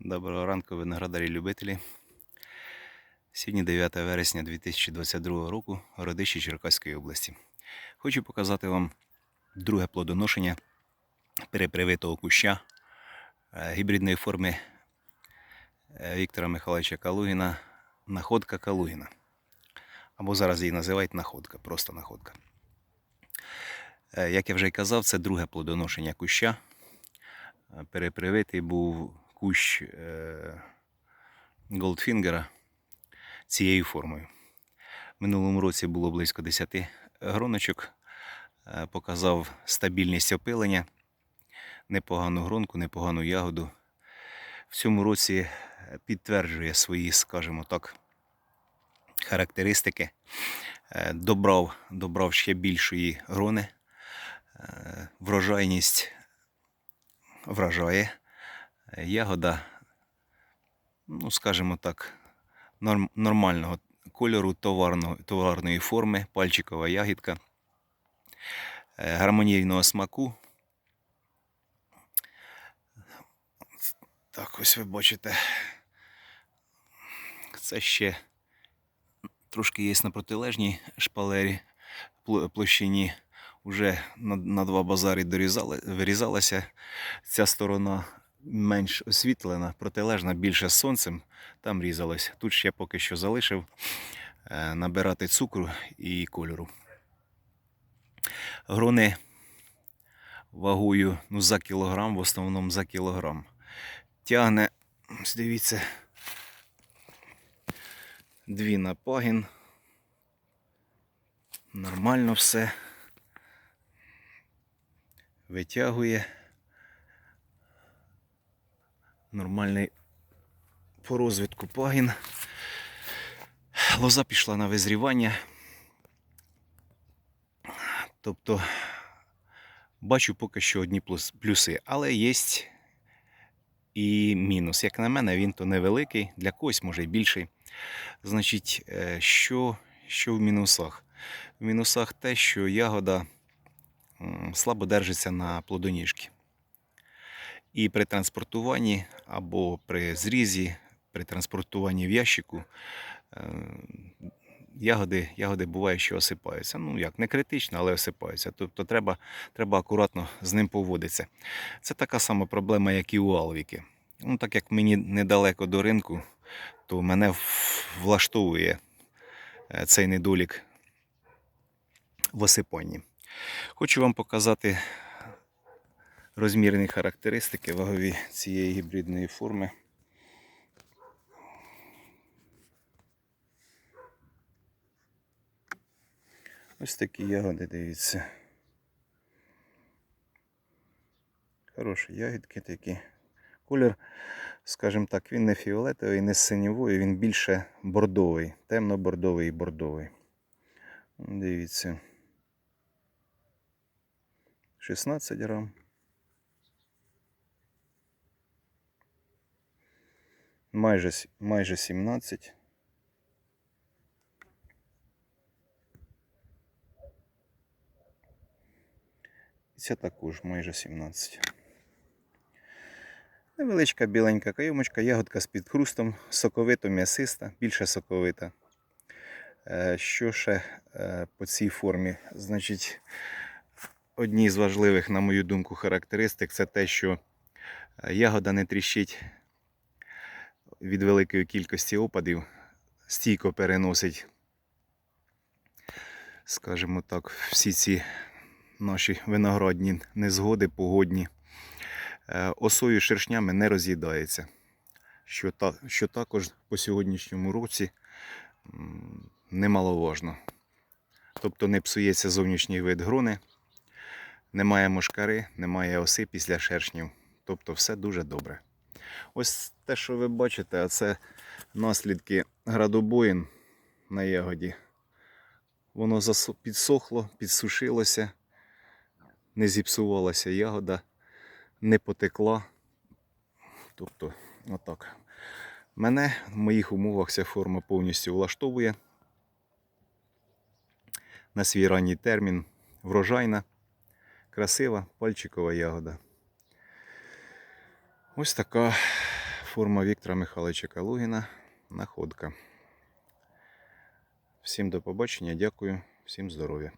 Доброго ранку, виноградарі любителі. Сьогодні 9 вересня 2022 року, городище Черкаської області. Хочу показати вам друге плодоношення перепривитого куща е, гібридної форми е, Віктора Михайловича Калугіна Находка Калугіна. Або зараз її називають находка, просто находка. Е, Як я вже й казав, це друге плодоношення куща. Перепривитий був кущ е, Голдфінгера цією формою. Минулому році було близько 10 гроночок. Е, Показав стабільність опилення, непогану гронку, непогану ягоду. В цьому році підтверджує свої, скажімо так, характеристики. Е, Добрав, добрав ще більшої грони. Е, Врожайність вражає. Ягода, ну, скажімо так, норм, нормального кольору, товарного, товарної форми, пальчикова ягідка, е, гармонійного смаку. Так, ось ви бачите. Це ще трошки є на протилежній шпалері площині. Уже на, на два базари дорізали, вирізалася ця сторона менш освітлена, протилежна більше сонцем, там різалось. Тут ще поки що залишив е, набирати цукру і кольору. Грони вагою ну, за кілограм, в основному за кілограм. Тягне, дивіться, дві на пагін. Нормально все. Витягує. Нормальний по розвитку пагін. Лоза пішла на визрівання. Тобто бачу поки що одні плюси, але є і мінус. Як на мене, він то невеликий, для когось може й більший. Значить, е, що, що в мінусах? В мінусах те, що ягода слабо держиться на плодоніжки. І при транспортуванні або при зрізі, при транспортуванні в ящику е, ягоди, ягоди буває, що осипаються. Ну як, не критично, але осипаються. Тобто треба, треба акуратно з ним поводитися. Це така сама проблема, як і у Алвіки. Ну, так як мені недалеко до ринку, то мене влаштовує е, цей недолік в осипанні. Хочу вам показати розмірні характеристики вагові цієї гібридної форми. Ось такі ягоди, дивіться. Хороші ягідки такі. Колір, скажімо так, він не фіолетовий, не синьовий, він більше бордовий, темно-бордовий і бордовий. Дивіться. 16 грам. Майже, майже 17. І Це також майже 17. Невеличка біленька кайомочка, ягодка з підхрустом, соковито м'ясиста, більше соковита. Е, Що ще е, по цій формі? Значить, одні з важливих, на мою думку, характеристик це те, що е, ягода не тріщить від великої кількості опадів, стійко переносить, скажімо так, всі ці наші виноградні незгоди погодні. Е, Осою шершнями не роз'їдається, що, та, що також по сьогоднішньому році немаловажно. Тобто не псується зовнішній вид грони, немає мошкари, немає оси після шершнів. Тобто все дуже добре. Ось те, що ви бачите, це наслідки градобоїн на ягоді. Воно підсохло, підсушилося, не зіпсувалася ягода, не потекла. Тобто, отак. Мене в моїх умовах ця форма повністю влаштовує. На свій ранній термін врожайна, красива пальчикова ягода. Ось така форма Віктора Михайловича Калугіна. Находка. Всім до побачення, дякую, всім здоров'я.